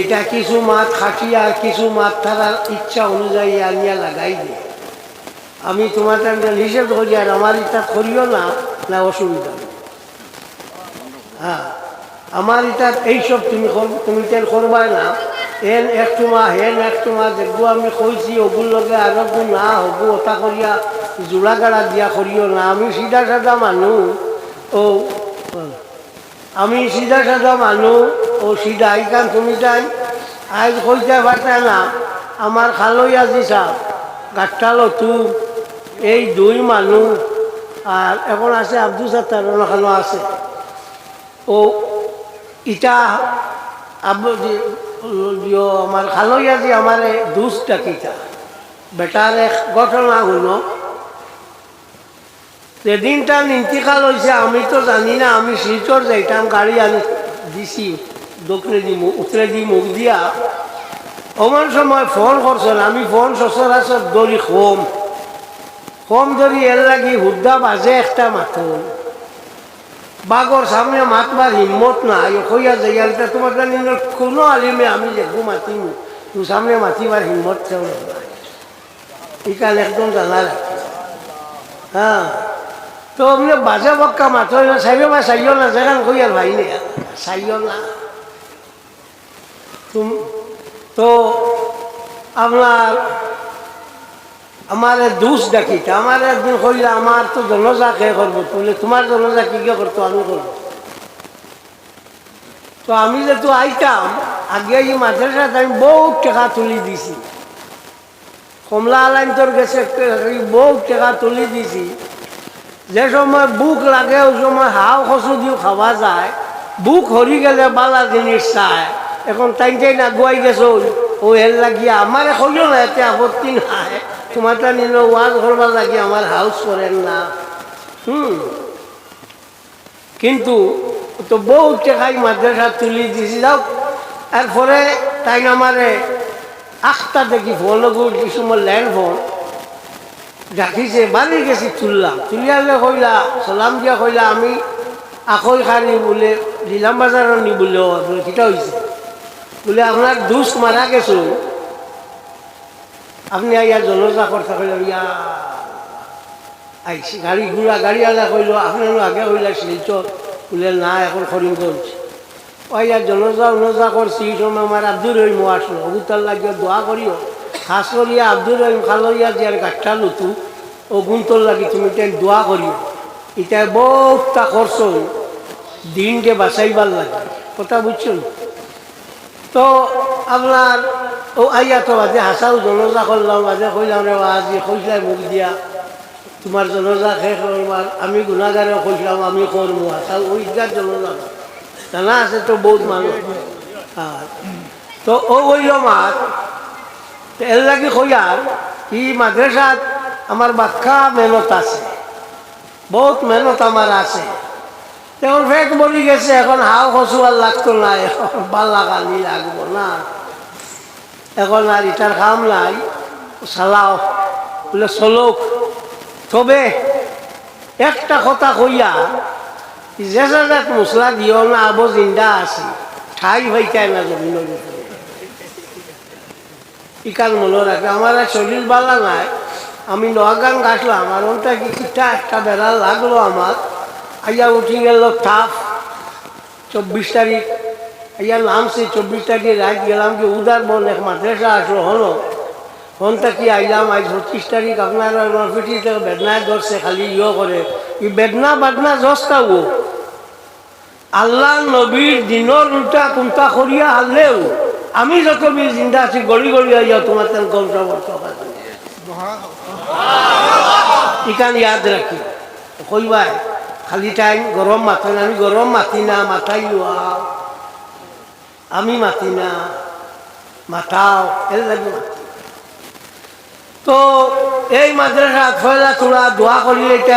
এটা কিছু মাত খাটিয়া আর কিছু মাত তারার ইচ্ছা অনুযায়ী আনিয়া লাগাই দিয়ে আমি তোমার হিসেব করি আর আমার ইচ্ছা করিও না না অসুবিধা হ্যাঁ আমার এটা এইসব তুমি তুমি তেল করবাই না। এন একটু মা হেন একটু মা দেখব আমি কইছি, ওগুর লগে আরও না হব, ওটা করিয়া জোড়া গাড়া দিয়া করিও না। আমি সিধা সাদা মানুষ ও আমি সিধা সাদা মানুষ ও সিধা এইখান তুমি তাই। আজ কইতে পারতে না, আমার খালই আজি সাহ গাঠটালো তু এই দুই মানুষ আর এখন আছে আব্দুল সাত্তার ওখানে আছে। ও ইটা আব আমার খালইয়া যে আমার দুষ্টা কিটা বেটার এক ঘটনা হলো যেদিনটা ইন্তিকাল হয়েছে আমি তো জানি না, আমি শিলচর যাইতাম, গাড়ি আনি দিছি, দক্ষিণে দি মুখ, উত্তরে দি মুখ দিয়া। অমান সময় ফোন করছেন, আমি ফোন সচরাচর দড়ি কম কম ধরি এর লাগি হুদ্দা বাজে একটা মাথুন বাগর সামনে মাতবার হিম্মত নাই কইয়া যাইয়ালটা তোমার জানি কোনো আলিমে আমি দেখব মাতিম তুই সামনে মাতিবার হিম্মত চাও না এখানে একদম জানা রাখি হ্যাঁ তো আপনি বাজে বক্কা মাতো না চাইও বা চাইও না যেখান কইয়ার ভাই নে। চাইও না। তুম, তো আপনার আমার দুষ দেখিতে আমার একদিন কইলে আমার তো জনজা কে করব বলে তোমার জনজা কি কে করতো আমি করব তো আমি যেহেতু আইতাম, আগে এই মাদ্রাসাতে আমি বহুত টাকা তুলি দিছি। কমলা আলাইন তোর গেছে বহুত টাকা তুলি দিছি। যে সময় বুক লাগে, ওই সময় হাও খসু দিও খাওয়া যায়। বুক হরি গেলে বালা জিনিস চায় এখন টাইম টাইম আগুয়াই গেছে। ও এর লাগিয়া আমার হইও না এতে আপত্তি নাই। তোমারটা নিল ওয়াজ করবার লাগি আমার হাউস করেন না। হুম। কিন্তু, তো বউ টেকাই মাদ্রাসা তুলি দিছি। যাও এরপরে তাই আমারে আখটা দেখি ফোন কিছু ল্যান্ড ফোন ডাকিছে বাড়ি গেছি তুললাম তুলিয়ালে কইলা চলাম দিয়া কইলা, আমি আখৈ খানি বোলে লীলাম বাজাৰৰ নি বোলে কিটা হৈছে? বোলে আপনার দুষ মারা গেছো। আপনি আইয়া জনজা করতে কইল, ইয়া আইসি গাড়ি ঘোড়া গাড়ি আলা কইল আপনার আগে কইলা শিলচর বলে, না, এখন করছি আইয়া জনজা উনজা করছি সময় আমার আব্দুর রহিম আসলো অবুতার লাগিয়ে দোয়া করিও খাস করিয়া আব্দুর রহিম খালইয়া দিয়ার গাঠটা লুতু ও গুন্তর লাগি তুমি দোয়া করিও এটা বহুতটা করছ দিনকে বাঁচাইবার লাগে। কথা বুঝছ তো আপনার ও আইয়া তো বাজে হাসাও জনজা করলাম বাজে কইলাম রে আজি কইলাই মুখ দিয়া। তোমার জনজা শেষ করবার আমি গুণাগারে কইলাম আমি করব হাসাও ওই যার জনজা জানা আছে তো বহুত মানুষ তো ও ওইল মাত তো এর লাগি কইয়ার ই মাদ্রাসাত আমার বাক্কা মেহনত আছে। বহুত মেহনত আমার আছে। তেমন ফেক বলি গেছে, এখন হাও খসু আর লাগতো না এখন ভালো লাগানি লাগবো না। এখন আর ইটার খাম নাই, চালাও, বলে চলক তবে একটা কথা কইয়া, যে জায়গাত মশলা দিও না, আবো জিন্দা আছে, ঠাই হইতাই না উপরে ইকাল মনে রাখে আমার শরীর বালা নাই। আমি নগান গাছলাম, আর ওটা কি কিটা একটা বেড়া লাগল আমার। আইয়া উঠি গেল টাফ চব্বিশ তারিখ। আইয়া নামছে, চব্বিশ তারিখে রাত গেলাম কি উদার বন, এক মাদ্রাসা আসলো হলো ফোনটা কি আইলাম, আজ পঁচিশ তারিখ, আপনার নরপিটি বেদনায় ধরছে, খালি ইয়ে করে। ই বেদনা বাদনা জস্তা ও। আল্লাহ নবীর দিনের উল্টা কোনটা করিয়া হারলেও আমি যত জিন্দা আছি, গড়ি গড়ি আইয়া তোমার গমটা বর্তমান ইকান ইয়াদ রাখি। কইবাই খালি টাইম গরম মাথা না, আমি গরম মাতি না মাথাই আমি মাতি না, মাথাও, এর লাগি তো এই মাদ্রাসা খয়লা তোরা দোয়া করি, এটা